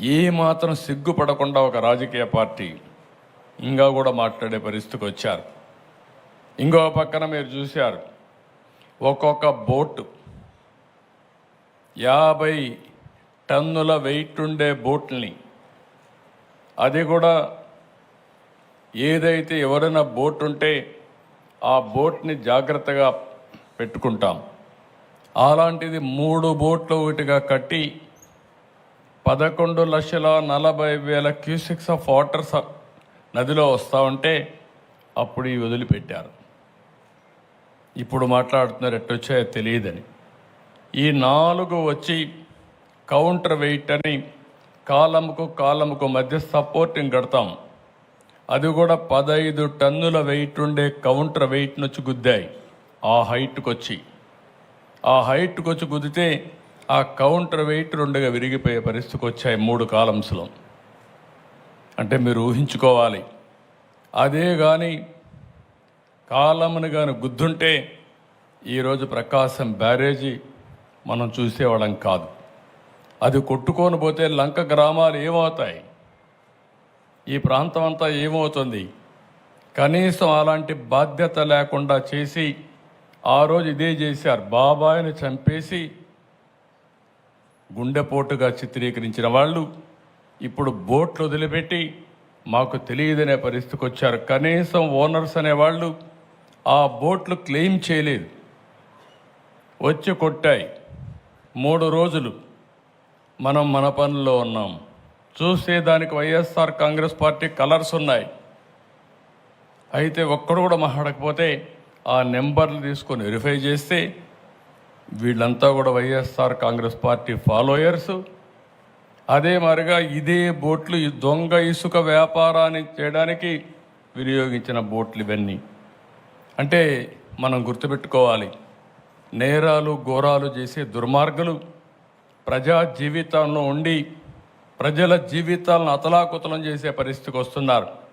ఏ మాత్రం సిగ్గుపడకుండా ఒక రాజకీయ పార్టీ ఇంకా కూడా మాట్లాడే పరిస్థితికి వచ్చారు. ఇంకో పక్కన మీరు చూశారు. ఒక్కొక్క బోటు యాభై టన్నుల వెయిట్ ఉండే బోట్ని. అది కూడా ఏదైతే ఎవరైనా బోట్ ఉంటే ఆ బోట్ని జాగ్రత్తగా పెట్టుకుంటాం. అలాంటిది మూడు బోట్లు ఒకటిగా కట్టి పదకొండు లక్షల నలభై వేల క్యూసిక్స్ ఆఫ్ వాటర్ నదిలో వస్తూ ఉంటే అప్పుడు ఈ వదిలిపెట్టారు. ఇప్పుడు మాట్లాడుతున్నారు ఎట్టొచ్చాయో తెలియదని. ఈ నాలుగు వచ్చి కౌంటర్ వెయిట్ అని కాలంకు కాలంకు మధ్య సపోర్టింగ్ కడతాం. అది కూడా పదహైదు టన్నుల వెయిట్ ఉండే కౌంటర్ వెయిట్ నుంచి గుద్దాయి. ఆ హైట్కి వచ్చి ఆ హైట్కి వచ్చి గుద్దితే ఆ కౌంటర్ వెయిట్ రెండుగా విరిగిపోయే పరిస్థితికి వచ్చాయి మూడు కాలమ్స్లో. అంటే మీరు ఊహించుకోవాలి. అదే కానీ కాలమును కానీ గుద్దుంటే ఈరోజు ప్రకాశం బ్యారేజీ మనం చూసేవాళ్ళం కాదు. అది కొట్టుకొని పోతే లంక గ్రామాలు ఏమవుతాయి? ఈ ప్రాంతం అంతా ఏమవుతుంది? కనీసం అలాంటి బాధ్యత లేకుండా చేసి ఆ రోజు ఇదే చేశారు. బాబాయిని చంపేసి గుండెపోటుగా చిత్రీకరించిన వాళ్ళు ఇప్పుడు బోట్లు వదిలిపెట్టి మాకు తెలియదనే పరిస్థితికి వచ్చారు. కనీసం ఓనర్స్ అనేవాళ్ళు ఆ బోట్లు క్లెయిమ్ చేయలేదు. వచ్చి కొట్టాయి. మూడు రోజులు మనం మన పనుల్లో ఉన్నాం. చూస్తే దానికి వైఎస్ఆర్ కాంగ్రెస్ పార్టీ కలర్స్ ఉన్నాయి. అయితే ఒక్కడు కూడా మాట్లాడకపోతే ఆ నెంబర్లు తీసుకొని వెరిఫై చేస్తే వీళ్ళంతా కూడా వైఎస్ఆర్ కాంగ్రెస్ పార్టీ ఫాలోయర్స్. అదే మరిగా ఇదే బోట్లు ఈ దొంగ ఇసుక వ్యాపారాన్ని చేయడానికి వినియోగించిన బోట్లు ఇవన్నీ. అంటే మనం గుర్తుపెట్టుకోవాలి నేరాలు ఘోరాలు చేసే దుర్మార్గులు ప్రజా జీవితంలో ఉండి ప్రజల జీవితాలను అతలాకుతలం చేసే పరిస్థితికి వస్తున్నారు.